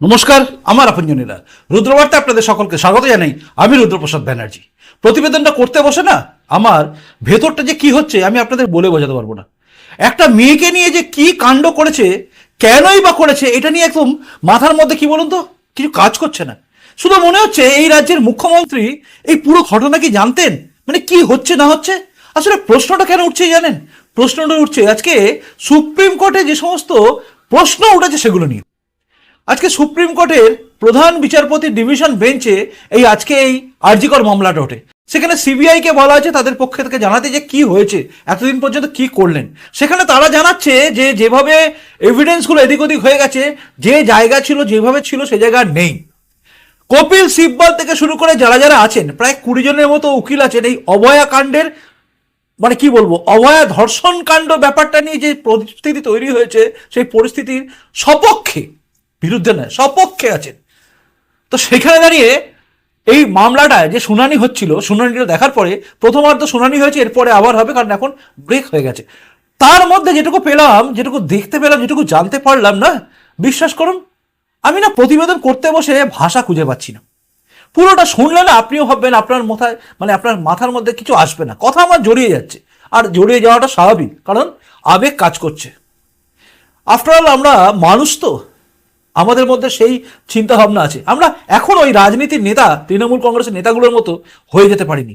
নমস্কার, আমার আপনজনীরা। রুদ্রবার্তা আপনাদের সকলকে স্বাগত জানাই। আমি রুদ্রপ্রসাদ ব্যানার্জি। প্রতিবেদনটা করতে বসে না, আমার ভেতরটা যে কি হচ্ছে আমি আপনাদের বলে বোঝাতে পারব না। একটা মেয়েকে নিয়ে যে কি কাণ্ড করেছে, কেনই বা করেছে, এটা নিয়ে একদম মাথার মধ্যে কি বলুন তো? কিছু কাজ করছে না। শুধু মনে হচ্ছে এই রাজ্যের মুখ্যমন্ত্রী এই পুরো ঘটনা কি জানতেন? মানে কি হচ্ছে না হচ্ছে? আসলে প্রশ্নটা কেন উঠছে জানেন? প্রশ্নটা উঠছে আজকে সুপ্রিম কোর্টে যে সমস্ত প্রশ্ন উঠেছে সেগুলো নিয়ে। আজকে সুপ্রিম কোর্টের প্রধান বিচারপতি ডিভিশন বেঞ্চে এই আজকে এই আরজিকর মামলাটা ওঠে সেখানে সিবিআই কে বলা আছে তাদের পক্ষে থেকে জানাতে যে কি হয়েছে, এতদিন পর্যন্ত কি করলেন। সেখানে তারা জানাচ্ছে যে যেভাবে এভিডেন্সগুলো এদিক ওদিক হয়ে গেছে, যে জায়গা ছিল, যেভাবে ছিল সে জায়গা নেই। কপিল সিব্বল থেকে শুরু করে যারা যারা আছেন, প্রায় কুড়ি জনের মতো উকিল আছেন, এই অভয়া কাণ্ডের মানে কি বলব অভয়া ধর্ষণ কাণ্ড ব্যাপারটা নিয়ে যে পরিস্থিতি তৈরি হয়েছে, সেই পরিস্থিতির সপক্ষে বিরুদ্ধে নয়, সপক্ষে আছেন। তো সেখানে দাঁড়িয়ে এই মামলাটায় যে শুনানি হচ্ছিল, শুনানিটা দেখার পরে প্রথমার্ধ শুনানি হয়েছে, এরপরে আবার হবে, কারণ এখন ব্রেক হয়ে গেছে। তার মধ্যে যেটুকু পেলাম, যেটুকু দেখতে পেলাম, যেটুকু জানতে পারলাম, না, বিশ্বাস করুন, আমি না প্রতিবেদন করতে বসে ভাষা খুঁজে পাচ্ছি না। পুরোটা শুনলে না আপনিও ভাববেন, আপনার মাথায় মানে আপনার মাথার মধ্যে কিছু আসবে না। কথা আমার জড়িয়ে যাচ্ছে, আর জড়িয়ে যাওয়াটা স্বাভাবিক, কারণ আবেগ কাজ করছে। আফটার অল আমরা মানুষ তো আমাদের মধ্যে সেই চিন্তা ভাবনা আছে। আমরা এখন ওই রাজনীতির নেতা, তৃণমূল কংগ্রেসের নেতাগুলোর মতো হয়ে যেতে পারিনি।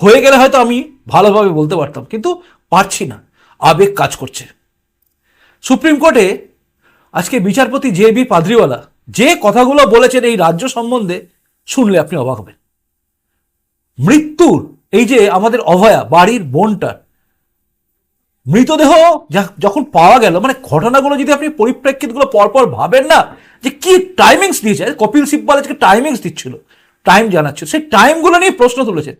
হয়ে গেলে হয়তো আমি ভালোভাবে বলতে পারতাম, কিন্তু পারছি না। আবেগ কাজ করছে। সুপ্রিম কোর্টে আজকে বিচারপতি জে বি পাদ্রিওয়ালা যে কথাগুলো বলেছেন এই রাজ্য সম্বন্ধে শুনলে আপনি অবাক হবেন। মৃত্যুর, এই যে আমাদের অভয়া, বাড়ির বোনটার মৃতদেহ যখন পাওয়া গেল মানে ঘটনাগুলো যদি আপনি পরিপ্রেক্ষিতগুলো পরপর ভাবেন না, যে কি টাইমিংস দিয়েছে, কপিল সিব্বাল আজকে টাইমিংস দিচ্ছিল টাইম জানাচ্ছিল সেই টাইমগুলো নিয়ে প্রশ্ন তুলেছেন।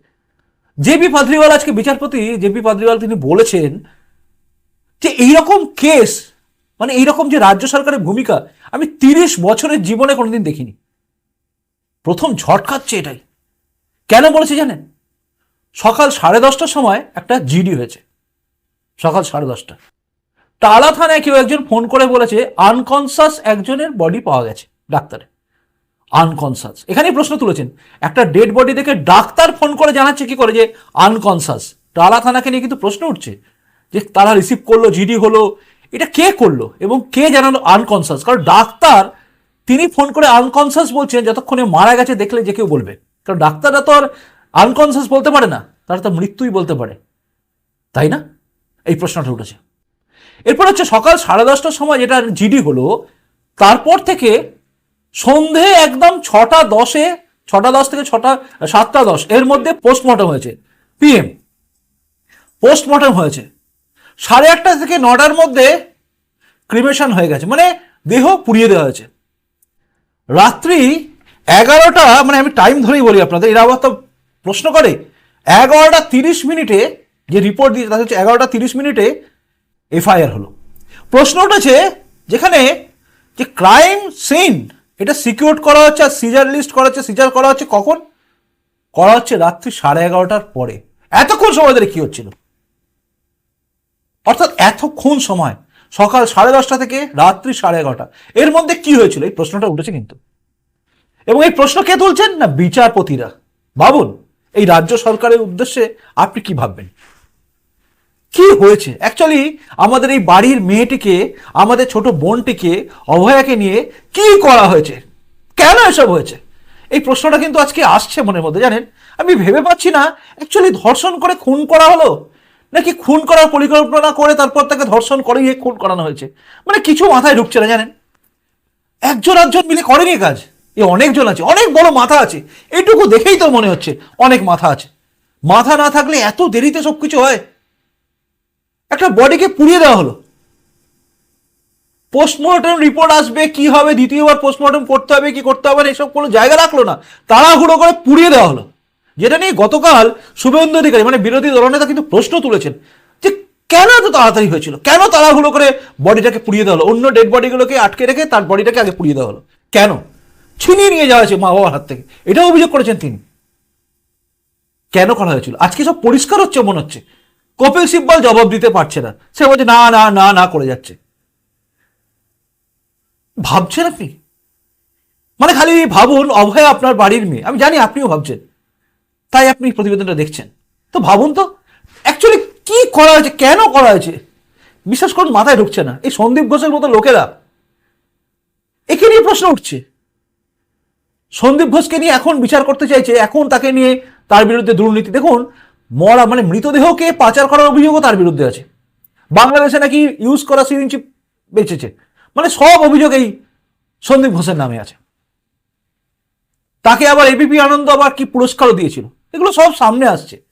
জেবি পাদ্রিওয়াল আজকে বিচারপতি জেবি পাদ্রিওয়াল তিনি বলেছেন যে এইরকম কেস মানে এইরকম যে রাজ্য সরকারের ভূমিকা, আমি তিরিশ বছরের জীবনে কোনোদিন দেখিনি। প্রথম ঝটকাচ্ছে এটাই। কেন বলেছে জানেন? সকাল সাড়ে দশটার সময় একটা জিডি হয়েছে। সকাল সাড়ে দশটা। টালা থানায় কেউ একজন ফোন করে বলেছে আনকনসাস একজনের বডি পাওয়া গেছে ডাক্তারে। আনকনসাস এখানেই প্রশ্ন তুলেছেন। একটা ডেড বডি দেখে ডাক্তার ফোন করে জানাচ্ছে কি করে যে আনকনসাস টালা থানাকে নিয়ে কিন্তু প্রশ্ন উঠছে যে, তারা রিসিভ করল জিডি হলো, এটা কে করল এবং কে জানালো আনকনসাস কারণ ডাক্তার, তিনি ফোন করে আনকনসাস বলছেন যতক্ষণে মারা গেছে দেখলে যে কেউ বলবে। কারণ ডাক্তাররা তো আর আনকনসাস বলতে পারে না, তারা তো মৃত্যুই বলতে পারে। তাই না? এই প্রশ্নটা উঠেছে। এরপর হচ্ছে সকাল সাড়ে দশটার সময় যেটা জিডি হলো, তারপর থেকে সন্ধে একদম ছটা দশে, ছটা দশ থেকে ছটা, সাতটা দশ এর মধ্যে পোস্টমর্টম হয়েছে পিএম পোস্টমর্টম হয়েছে। সাড়ে আটটা থেকে নটার মধ্যে ক্রিমেশন হয়ে গেছে মানে দেহ পুড়িয়ে দেওয়া হয়েছে। রাত্রি এগারোটা মানে আমি টাইম ধরেই বলি আপনাদের, এরা আবার তো প্রশ্ন করে, এগারোটা তিরিশ মিনিটে যে রিপোর্ট দিয়েছে তাতে হচ্ছে এগারোটা তিরিশ মিনিটে এফআইআর হলো। প্রশ্ন উঠেছে যেখানে যে ক্রাইম সিন এটা সিকিউর করা হচ্ছে আর সিজার লিস্ট করা হচ্ছে সিজার করা হচ্ছে কখন? করা হচ্ছে রাত্রি সাড়ে এগারোটার পরে। এতক্ষণ সময় ধরে কি হচ্ছিল? অর্থাৎ এতক্ষণ সময়, সকাল সাড়ে দশটা থেকে রাত্রি সাড়ে এগারোটা। এর মধ্যে কি হয়েছিল? এই প্রশ্নটা উঠেছে কিন্তু। এবং এই প্রশ্ন কে তুলছেন? না বিচারপতিরা। ভাবুন, এই রাজ্য সরকারের উদ্দেশ্যে আপনি কি ভাববেন? কি হয়েছে? অ্যাকচুয়ালি আমাদের এই বাড়ির মেয়েটিকে, আমাদের ছোট বোনটিকে, অভয়াকে নিয়ে কি করা হয়েছে? কেন এসব হয়েছে? এই প্রশ্নটা কিন্তু আজকে আসছে মনের মধ্যে, জানেন? আমি ভেবে পাচ্ছি না অ্যাকচুয়ালি ধর্ষণ করে খুন করা হলো? নাকি খুন করার পরিকল্পনা করে তারপর তাকে ধর্ষণ করে গিয়ে খুন করানো হয়েছে? মানে কিছু মাথায় ঢুকছে না, জানেন? একজন একজন মিলে করেনি কাজ। এ অনেকজন আছে, অনেক বড় মাথা আছে। এইটুকু দেখেই তো মনে হচ্ছে, অনেক মাথা আছে। মাথা না থাকলে এত দেরিতে সব কিছু হয়? একটা বডিকে পুড়িয়ে দেওয়া হলো। পোস্টমর্টম রিপোর্ট আসবে, কি হবে, দ্বিতীয়বার পোস্টমর্টম করতে হবে, কি করতে হবে এসব কোনো জায়গা রাখল না। তাড়াহুড়ো করে পুড়িয়ে দেওয়া হলো। যেটা নিয়ে গতকাল শুভেন্দু অধিকারী মানে বিরোধী দলনেতা কিন্তু প্রশ্ন তুলেছেন যে কেন এত তাড়াতাড়ি হয়েছিল? কেন তাড়াহুড়ো করে বডিটাকে পুড়িয়ে দেওয়া হলো? অন্য ডেড বডিগুলোকে আটকে রেখে তার বডিটাকে আগে পুড়িয়ে দেওয়া হলো। কেন? ছিনিয়ে নিয়ে যাওয়া হয়েছে মা বাবার হাত থেকে। এটাও অভিযোগ করেছেন তিনি। কেন করা হয়েছিল? আজকে সব পরিষ্কার হচ্ছে, মনে হচ্ছে। কপিল সিব্বল জবাব দিতে পারছে না। সে বলছে, না না না না, করে যাচ্ছে। ভাবছেন আপনি? মানে খালি ভাবুন, অভয় আপনার বাড়ির মেয়ে। আমি জানি আপনিও ভাবছেন। তাই আপনি প্রতিবেদনটা দেখছেন। তো ভাবুন তো অ্যাকচুয়ালি কি করা হয়েছে, কেন করা হয়েছে? বিশ্বাস করুন, মাথায় ঢুকছে না। এই সন্দীপ ঘোষের মতো লোকেরা একে নিয়ে প্রশ্ন উঠছে। সন্দীপ ঘোষকে নিয়ে এখন বিচার করতে চাইছে, এখন তাকে নিয়ে তার বিরুদ্ধে দুর্নীতি। দেখুন মরা মানে মৃতদেহকে পাচার করার অভিযোগও তার বিরুদ্ধে আছে। বাংলাদেশে নাকি ইউজ করা সিরিঞ্জ বেঁচেছে। মানে সব অভিযোগ এই সন্দীপ ঘোষের নামে আছে। তাকে আবার এবিপি আনন্দ আবার কি পুরস্কারও দিয়েছিল। এগুলো সব সামনে আসছে।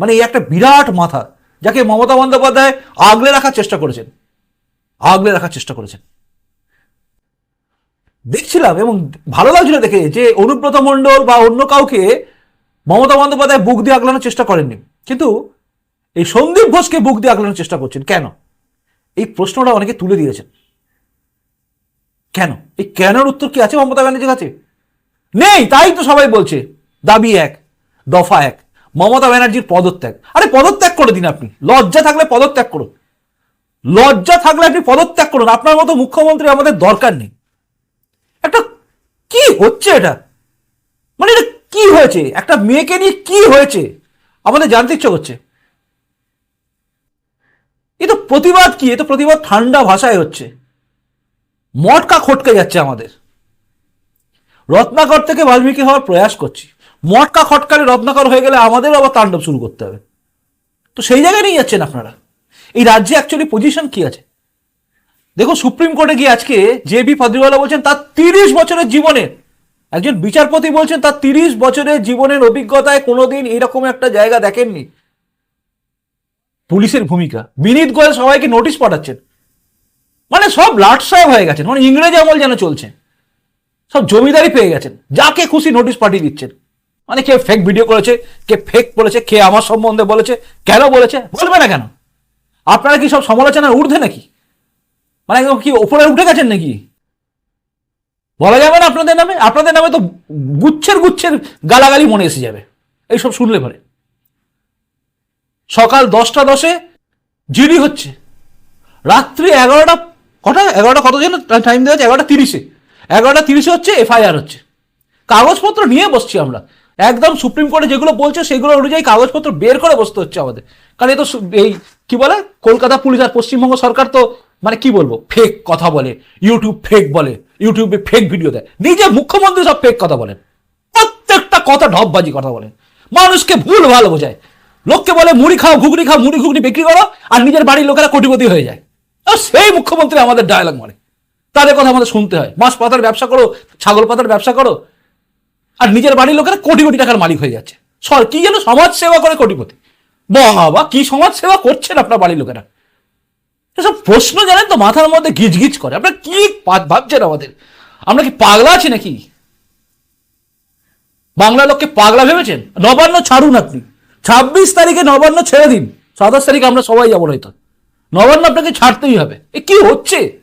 মানে এই একটা বিরাট মাথা যাকে মমতা বন্দ্যোপাধ্যায় আগলে রাখার চেষ্টা করেছেন। আগলে রাখার চেষ্টা করেছেন। দেখছিলাম এবং ভালো লাগছিল দেখে যে অনুব্রত মণ্ডল বা অন্য কাউকে মমতা বন্দ্যোপাধ্যায় বুক দিয়ে আগলানোর চেষ্টা করেননি। কিন্তু এই সন্দীপ ঘোষকে বুক দিয়ে আগলানোর চেষ্টা করছেন কেন? এই প্রশ্নটা অনেকে তুলে দিয়েছেন। কেন? এই কেনর উত্তর কি আছে মমতা ব্যানার্জির কাছে? নেই, তাই তো সবাই বলছে। দাবি এক, দফা এক, মমতা ব্যানার্জির পদত্যাগ। আরে পদত্যাগ করে দিন আপনি। লজ্জা থাকলে পদত্যাগ করুন। লজ্জা থাকলে আপনি পদত্যাগ করুন। আপনার মতো মুখ্যমন্ত্রী আমাদের দরকার নেই। একটা কি হচ্ছে এটা? মানে এটা কি হয়েছে? একটা মেয়েকে নিয়ে কি হয়েছে? আমাদের জানতে ইচ্ছে করছে। এ তো প্রতিবাদ কি? এ তো প্রতিবাদ ঠান্ডা ভাষায় হচ্ছে। মটকা খটকে যাচ্ছে আমাদের। রত্নাকর থেকে বাল্মীকি হওয়ার প্রয়াস করছি। মটকা খটকালে রত্নাকর হয়ে গেলে আমাদেরও আবার তাণ্ডব শুরু করতে হবে। তো সেই জায়গায় নিয়ে যাচ্ছেন আপনারা। এই রাজ্যে অ্যাকচুয়ালি পজিশন কি আছে? দেখো সুপ্রিম কোর্টে গিয়ে আজকে জে বি ফাদরিওয়ালা বলছেন, তার তিরিশ বছরের জীবনে একজন বিচারপতি বলছেন তার তিরিশ বছরের জীবনের অভিজ্ঞতায় কোনোদিন এরকম একটা জায়গা দেখেননি। পুলিশের ভূমিকা। বিনীত গোয়েল সবাইকে নোটিশ পাঠাচ্ছেন। মানে সব লাট সাহেব হয়ে গেছেন। মানে ইংরেজি আমল যেন চলছে। সব জমিদারি পেয়ে গেছেন। যাকে খুশি নোটিশ পাঠিয়ে দিচ্ছেন। মানে কে ফেক ভিডিও করেছে, কে ফেক বলেছে, কে আমার সম্বন্ধে বলেছে, কেন বলেছে, বলবে না কেন? আপনারা কি সব সমালোচনার ঊর্ধ্বে নাকি? মানে একদম কি ওপরে উঠে গেছেন নাকি? বলা যাবে না আপনাদের নামে? আপনাদের নামে তো গুচ্ছের গুচ্ছের গালাগালি মনে এসে যাবে। এইসব শুনলে পরে। সকাল দশটা দশে জিডি হচ্ছে। রাত্রি এগারোটা, কটা? এগারোটা কত যেন টাইম দেওয়া আছে এগারোটা তিরিশে। এগারোটা তিরিশে হচ্ছে, এফআইআর হচ্ছে। কাগজপত্র নিয়ে বসছি আমরা। একদম সুপ্রিম কোর্টে যেগুলো বলছে, সেগুলো অনুযায়ী কাগজপত্র বের করে বসতে হচ্ছে আমাদের। কারণ এ তো এই, কি বলে? কলকাতা পুলিশ আর পশ্চিমবঙ্গ সরকার তো মানে কি বলব? ফেক কথা বলে ইউটিউব ফেক বলে ইউটিউবে ফেক ভিডিও দেয়। নিজে মুখ্যমন্ত্রী সব ফেক কথা বলেন প্রত্যেকটা কথা ঢপবাজি কথা বলেন মানুষকে ভুল ভালো বোঝায়। লোককে বলে, মুড়ি খাও, ঘুগনি খাও, মুড়ি ঘুগনি বিক্রি করো, আর নিজের বাড়ির লোকেরা কোটিপতি হয়ে যায়। আর সেই মুখ্যমন্ত্রী আমাদের ডায়লগ মানে। তাদের কথা আমাদের শুনতে হয়। মাছ পাতার ব্যবসা করো, ছাগল পাতার ব্যবসা করো, আর নিজের বাড়ির লোকেরা কোটি কোটি টাকার মালিক হয়ে যাচ্ছে। সর, কি যেন সমাজ সেবা করে কোটিপতি। বাবা কি সমাজ সেবা করছেন আপনার বাড়ির লোকেরা? এসব প্রশ্ন জানেন তো, মাথার মধ্যে গিজগিজ করে। আপনার কি ভাবছেন আমাদের? আমরা কি পাগলা আছি নাকি? বাংলা লোককে পাগলা ভেবেছেন? নবান্ন ছাড়ুন আপনি। ছাব্বিশ তারিখে নবান্ন ছেড়ে দিন। সাতাশ তারিখে আমরা সবাই যাব হয়তো নবান্ন আপনাকে ছাড়তেই হবে। এ কি হচ্ছে?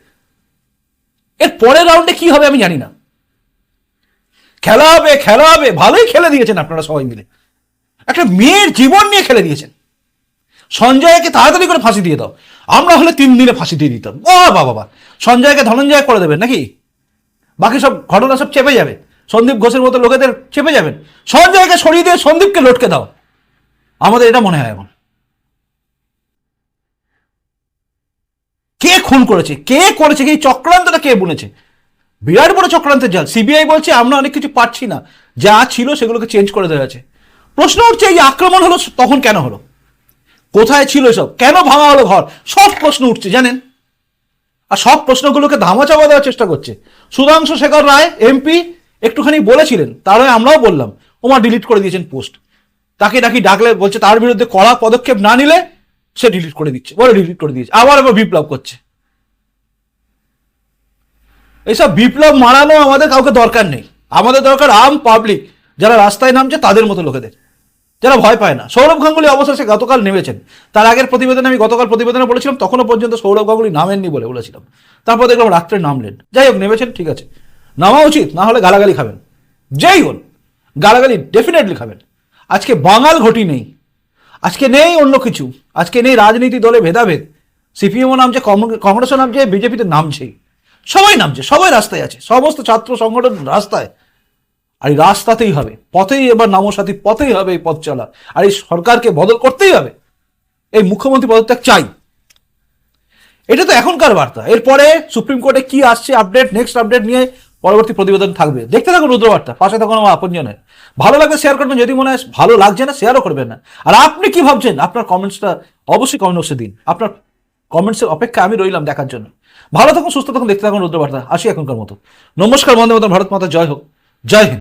এর পরের রাউন্ডে কি হবে আমি জানি না। খেলা হবে খেলা হবে। ভালোই খেলে দিয়েছেন আপনারা সবাই মিলে। একটা মেয়ের জীবন নিয়ে খেলে দিয়েছেন। সঞ্জয়কে তাড়াতাড়ি করে ফাঁসি দিয়ে দাও। আমরা হলে তিন দিনে ফাঁসি দিয়ে দিতাম। ও বাবা বাবা। সঞ্জয়কে ধনঞ্জয় করে দেবেন নাকি? বাকি সব ঘটনা সব চেপে যাবে। সন্দীপ ঘোষের মতো লোকেদের চেপে যাবেন। সঞ্জয়কে সরিয়ে দিয়ে সন্দীপকে লটকে দাও। আমাদের এটা মনে হয় এখন। কে খুন করেছে? কে করেছে? এই চক্রান্তটা কে বুনেছে? বিরাট বড় চক্রান্তের জাল। সিবিআই বলছে, আমরা অনেক কিছু পাচ্ছি না। যা ছিল সেগুলোকে চেঞ্জ করে দেওয়া হয়েছে। প্রশ্ন উঠছে, এই আক্রমণ হলো তখন কেন হলো? কোথায় ছিল এসব? কেন ভাঙা হলো ঘর? সব প্রশ্ন উঠছে, জানেন? আর সব প্রশ্নগুলোকে ধামাচাপা দেওয়ার চেষ্টা করছে। সুধাংশু শেখর রায়, এমপি, একটুখানি বলেছিলেন, তার আমরাও বললাম, ওমা ডিলিট করে দিয়েছেন পোস্ট তাকে নাকি ডাকলে, বলছে তার বিরুদ্ধে কড়া পদক্ষেপ না নিলে সে ডিলিট করে দিচ্ছে, বলে ডিলিট করে দিয়েছে, আবার আবার বিপ্লব করছে। এইসব বিপ্লব মারানো আমাদের কাউকে দরকার নেই। আমাদের দরকার আম পাবলিক যারা রাস্তায় নামছে তাদের মতো লোকেদের। যারা ভয় পায় না। সৌরভ গাঙ্গুলি অবশেষে গতকাল নেমেছেন। তার আগের প্রতিবেদনে আমি গতকাল প্রতিবেদনে বলেছিলাম, তখনও পর্যন্ত সৌরভ গাঙ্গুলি নামেননি বলে বলেছিলাম। তারপর দেখলাম রাত্রে নামলেন। যাই হোক, নেমেছেন, ঠিক আছে। নামা উচিত, না হলে গালাগালি খাবেন। যেই হন, গালাগালি ডেফিনেটলি খাবেন। আজকে বাঙাল ঘটি নেই। আজকে নেই অন্য কিছু। আজকে নেই রাজনীতি দলে ভেদাভেদ। সিপিএমও নামছে কংগ্রেসও নামছে, বিজেপিতে নামছেই। সবাই নামছে, সবাই রাস্তায় আছে। সমস্ত ছাত্র সংগঠন রাস্তায়। আর এই রাস্তাতেই হবে। পথেই এবার নামসাথী পথেই হবে এই পথ চলা। আর এই সরকারকে বদল করতেই হবে। এই মুখ্যমন্ত্রী পদত্যাগ চাই। এটা তো এখনকার বার্তা। এরপরে সুপ্রিম কোর্টে কি আসছে আপডেট নেক্সট আপডেট নিয়ে পরবর্তী প্রতিবেদন থাকবে। দেখতে থাকুন রুদ্রবার্তা, পাশে থাকুন আমার আপনজনের ভালো লাগলে শেয়ার করবেন, যদি মনে হয় ভালো লাগছে না শেয়ারও করবেন না। আর আপনি কি ভাবছেন? আপনার কমেন্টসটা অবশ্যই কমেন্ট বক্সে দিন। আপনার কমেন্টসের অপেক্ষা আমি রইলাম দেখার জন্য। ভালো থাকুন, সুস্থ থাকুন, দেখতে থাকুন রুদ্রবার্তা। আসি এখনকার মতো। নমস্কার, বন্দে মতন ভারত মাতা, জয় হোক। জয় হিন্দ।